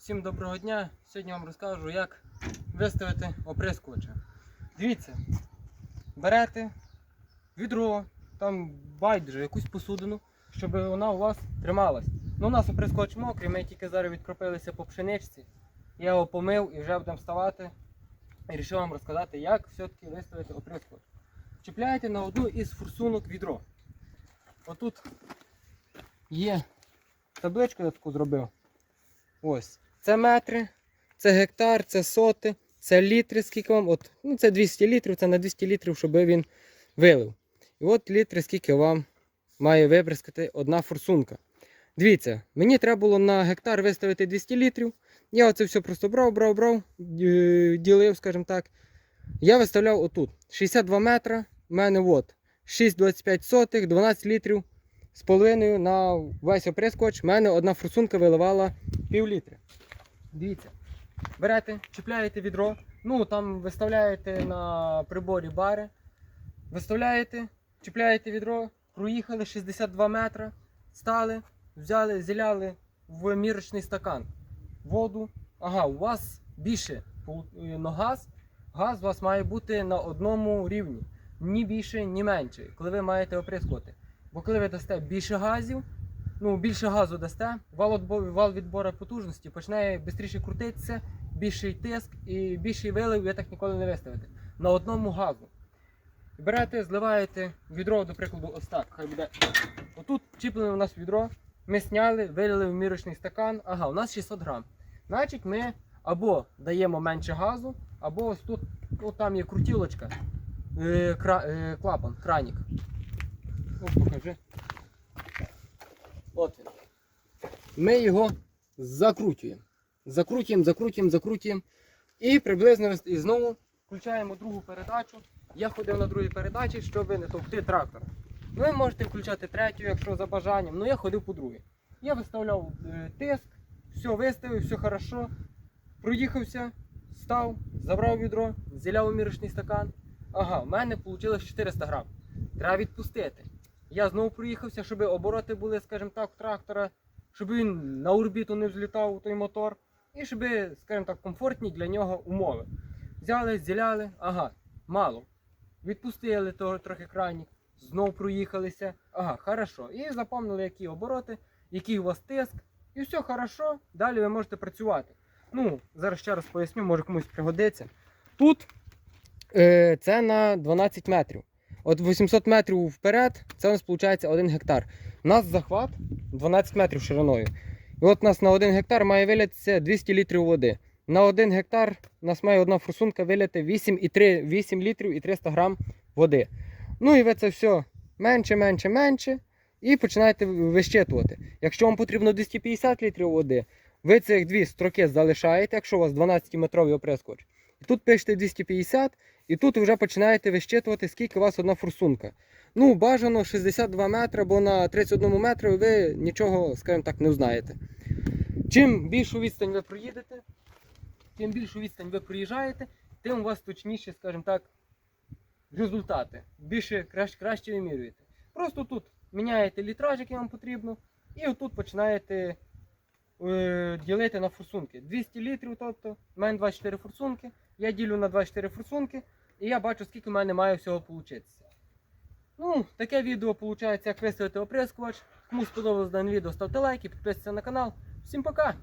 Всім доброго дня! Сьогодні вам розкажу, як виставити оприскувача. Дивіться, берете відро, там байдуже, якусь посудину, щоб вона у вас трималась. Ну, у нас оприскувач мокрий, ми тільки зараз відкропилися по пшеничці. Я його помив і вже будемо вставати. І вирішив вам розказати, як все-таки виставити оприскувач. Чіпляєте на одну із форсунок відро. Отут є табличку, я таку зробив. Ось. Це метри, це гектар, це соти, це літри, скільки вам. От, ну це 200 літрів, це на 200 літрів, щоб він вилив. І от літри, скільки вам має вибризкати одна форсунка. Дивіться, мені треба було на гектар виставити 200 літрів. Я оце все просто брав, брав, брав, ділив, скажімо так. Я виставляв отут 62 метра. У мене от 6,25 сотих, 12 літрів з половиною на весь оприскувач. У мене одна форсунка виливала пів літри. Дивіться, берете, чіпляєте відро, ну там виставляєте на приборі бари, виставляєте, чіпляєте відро, проїхали 62 метри, стали, взяли, зіляли в мірочний стакан воду. Ага, у вас більше е, на газ. Газ у вас має бути на одному рівні. Ні більше, ні менше, коли ви маєте оприскувати. Бо коли ви дасте більше газів, ну більше газу дасте, вал, вал відбору потужності починає швидше крутитися, більший тиск і більший вилив ви так ніколи не виставите. На одному газу. Берете, зливаєте відро, до прикладу, ось так. Хай буде. Отут чіплене у нас відро. Ми сняли, вилили в мірочний стакан. Ага, у нас 600 грам. Значить, ми або даємо менше газу, або ось тут, ну там є крутілочка, е, кра, е, клапан, кранік. О, покажи. От він. Ми його закручуємо. Закрутюємо, закрутюємо, закрутюємо. І приблизно і знову включаємо другу передачу. Я ходив на другій передачі, щоб не товкти трактор. Ну, Ви можете включати третю, якщо за бажанням. Ну я ходив по другій. Я виставляв е, тиск, все виставив, все хорошо. Проїхався, став, забрав відро, зіляв у мірочний стакан. Ага, в мене вийшло 400 грам. Треба відпустити. Я знову проїхався, щоб обороти були, скажімо так, трактора, щоб він на орбіту не взлітав той мотор. І щоб, скажімо так, комфортні для нього умови. Взяли, зіляли, ага, мало. Відпустили того трохи крайніх, знов проїхалися. Ага, хорошо. І запомнили, які обороти, який у вас тиск. І все хорошо, далі ви можете працювати. Ну, зараз ще раз поясню, може комусь пригодиться. Тут е, це на 12 метрів. От 800 метрів вперед, це у нас виходить 1 гектар. У нас захват 12 метрів шириною. І от у нас на 1 гектар має вилятися 200 літрів води. На 1 гектар у нас має одна форсунка виляти 8,3 8 літрів і 300 грам води. Ну і ви це все менше, менше, менше. І починаєте вищитувати. Якщо вам потрібно 250 літрів води, ви цих дві строки залишаєте, якщо у вас 12-метровий оприскувач. Тут пишете 250, і тут вже починаєте вищитувати, скільки у вас одна форсунка. Ну, бажано 62 метри, бо на 31 метрі ви нічого, скажімо так, не знаєте. Чим більшу відстань ви проїдете, тим більшу відстань ви проїжджаєте, тим у вас точніше, скажімо так, результати. Більше краще, краще вимірюєте. Просто тут міняєте літраж, який вам потрібно, і отут починаєте е, ділити на форсунки. 200 літрів, тобто, в мене 24 форсунки. Я ділю на 24 форсунки, і я бачу, скільки в мене має всього вийти. Ну, таке відео виходить, як виставити оприскувач. Кому сподобалось дане відео, ставте лайки, підписуйтесь на канал. Всім пока!